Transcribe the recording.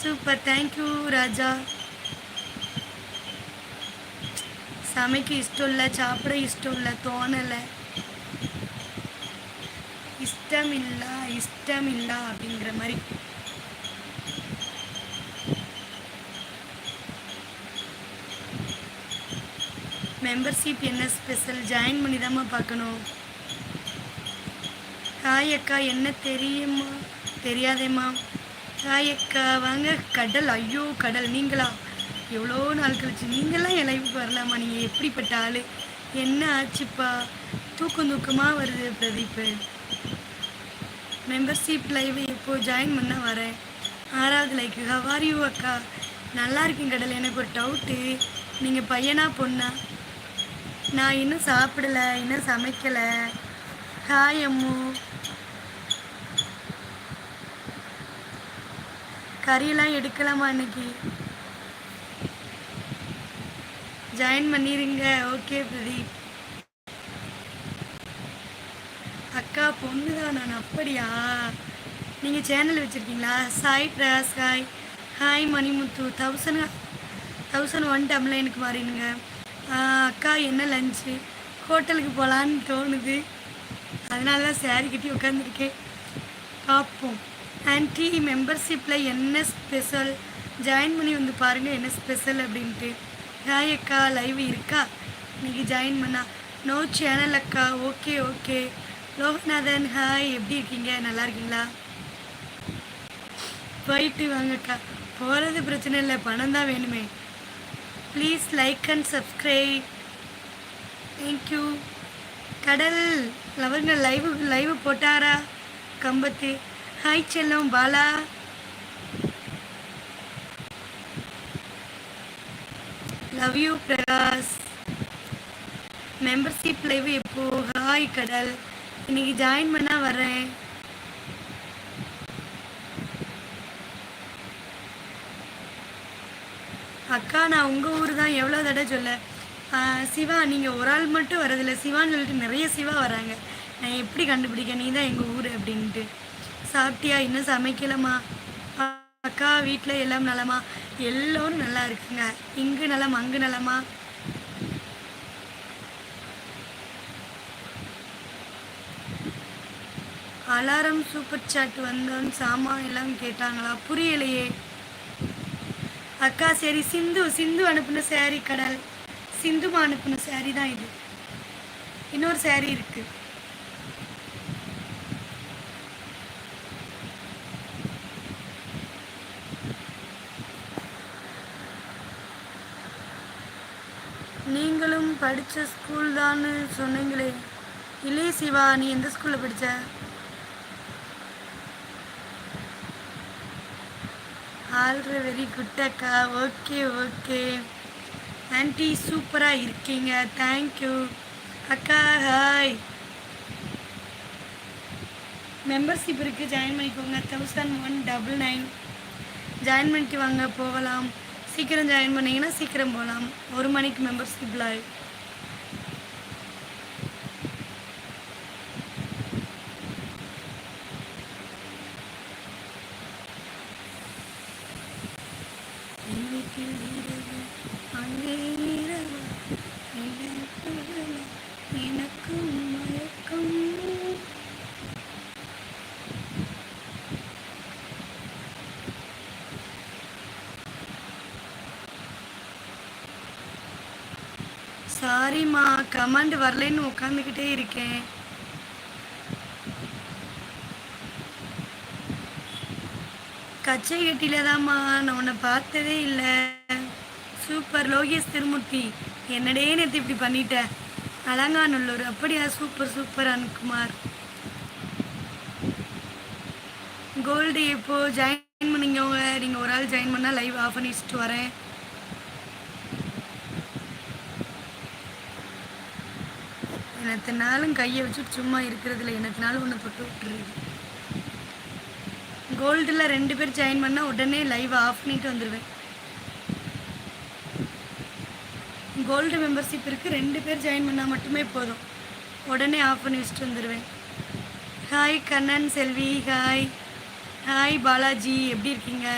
Super thank you ராஜா சமைக்க இஷ்டம் இல்லை சாப்பிட இஷ்டம் இல்லை தோணலை. இஷ்டம் இல்லா இஷ்டம் இல்லை அப்படிங்கிற மாதிரி. மெம்பர்ஷிப் என்ன ஸ்பெஷல் ஜாயின் பண்ணி தாம்மா பார்க்கணும். ஹாய் அக்கா என்ன தெரியுமா? தெரியாதேம்மா. ஹாய் அக்கா வாங்க. கடல் ஐயோ கடல். நீங்களா? எவ்வளோ நாள் கழிச்சு? நீங்களாம் என் லைஃபுக்கு வரலாமா? நீங்கள் எப்படிப்பட்ட ஆள்? என்ன ஆச்சுப்பா? தூக்கம் தூக்கமாக வருது பிரதீப் மெம்பர்ஷிப் லைவ் இப்போ ஜாயின் பண்ண வரேன்? ஆறாவது லைக்கு ஹவார் யூ அக்கா? நல்லா இருக்கேன் கடல். எனக்கு ஒரு டவுட்டு நீங்கள் பையனா பொண்ணா? நான் இன்னும் சாப்பிடல இன்னும் சமைக்கலை. ஹாய் அம்மு. கறியெல்லாம் எடுக்கலாமா இன்னைக்கு? ஜாயின் பண்ணிடுங்க ஓகே பிரதீப். அக்கா பொண்ணு தான் நான் அப்படியா? நீங்கள் சேனல் வச்சுருக்கீங்களா? Sai Prakash hi hi Manimuthu. Thousand thousand one டம்ல எனக்கு மாறிடுங்க. அக்கா என்ன லஞ்சு ஹோட்டலுக்கு போகலான்னு தோணுது. அதனால தான் சேரீ கட்டி உட்காந்துருக்கேன் பார்ப்போம். ஆன்டி மெம்பர்ஷிப்பில் என்ன ஸ்பெஷல் ஜாயின் பண்ணி வந்து பாருங்கள் என்ன ஸ்பெஷல் அப்படின்ட்டு. ஹாய் அக்கா லைவ் இருக்கா? இன்றைக்கி ஜாயின் பண்ணா. நோ சேனல் அக்கா. ஓகே ஓகே லோகநாதன் ஹாய் எப்படி இருக்கீங்க? நல்லா இருக்கீங்களா? போயிட்டு வாங்கக்கா போகிறது பிரச்சனை இல்லை. பணம் தான் வேணுமே. Please like and subscribe thank you கடல். லவருங்க லைவ் லைவ் போட்டாரா? கம்பத்து. ஹாய் செல்லம் Bala love you Prakash membership live எப்போ ஹாய் கடல் இன்னைக்கு ஜாயின் பண்ணா வரேன் அக்கா நான் உங்கள் ஊர் தான் எவ்வளோ தடவை சொல்ல சிவா நீங்கள் ஒரு ஆள் மட்டும் வரதில்லை சிவான்னு சொல்லிட்டு நிறைய சிவா வராங்க நான் எப்படி கண்டுபிடிக்க நீ தான் எங்கள் ஊர் அப்படின்ட்டு சாப்பிட்டியா? இன்னும் சமைக்கலமா அக்கா வீட்டில் எல்லாம் நலமா? எல்லோரும் நல்லா இருக்குங்க. இங்கு நலம் அங்கு நலமா? அலாரம் சூப்பர் சாட் வந்தோன்னு சாமான் எல்லாம் கேட்டாங்களா? புரியலையே. அக்கா சரி சிந்து சிந்து அனுப்பின சேரீ கடல். சிந்துமா அனுப்பின சேரீ தான் இது. இன்னொரு சேரீ இருக்கு நீங்களும் படித்த ஸ்கூல் தான்னு சொன்னீங்களே. இல்லையே சிவா நீ எந்த ஸ்கூலில் படித்த ஆல்ரெ வெரி குட் அக்கா. Okay okay. ஆன்டி சூப்பராக இருக்கீங்க. தேங்க்யூ அக்கா ஹாய் மெம்பர்ஷிப் இருக்குது ஜாயின் பண்ணிக்கோங்க. Thousand one double nine join பண்ணிட்டு வாங்க. போகலாம். சீக்கிரம் ஜாயின் பண்ணீங்கன்னா சீக்கிரம் போகலாம். ஒரு மணிக்கு மெம்பர்ஷிப் லைவ் என் வீட்டில் இரவு, அங்கே இரவு, நினைப்பதில்லை, எனக்கும் மயக்கம் சாரிம்மா கமாண்ட் வரலைன்னு உட்காந்துக்கிட்டே இருக்கேன். கச்சை கட்டில தாம்மா நான் உன்னை பார்த்ததே இல்லை. சூப்பர். லோகேஷ் திருமூர்த்தி என்னடே நேற்று இப்படி பண்ணிட்டேன் அலங்காநல்லூர் அப்படியா? Super super Anukumar. கோல்டு எப்போ ஜாயின் பண்ணீங்க நீங்கள் ஒரு ஆள் ஜாயின் பண்ணால் லைவ் ஆஃப் பண்ணி வச்சுட்டு வரேன். என்னத்தினாலும் கையை வச்சுட்டு சும்மா இருக்கிறதுல என்னத்தினாலும் ஒன்று தொட்டு விட்டுருது கோல்டில் ரெண்டு பேர் ஜாயின் பண்ணால் உடனே லைவ் ஆஃப் பண்ணிட்டு வந்துடுவேன் கோல்டு மெம்பர்ஷிப் இருக்குது ரெண்டு பேர் ஜாயின் பண்ணால் மட்டுமே போதும். உடனே ஆஃப் பண்ணி வச்சுட்டு வந்துடுவேன் hi Kannan Selvi. Hi hi Balaji. எப்படி இருக்கீங்க?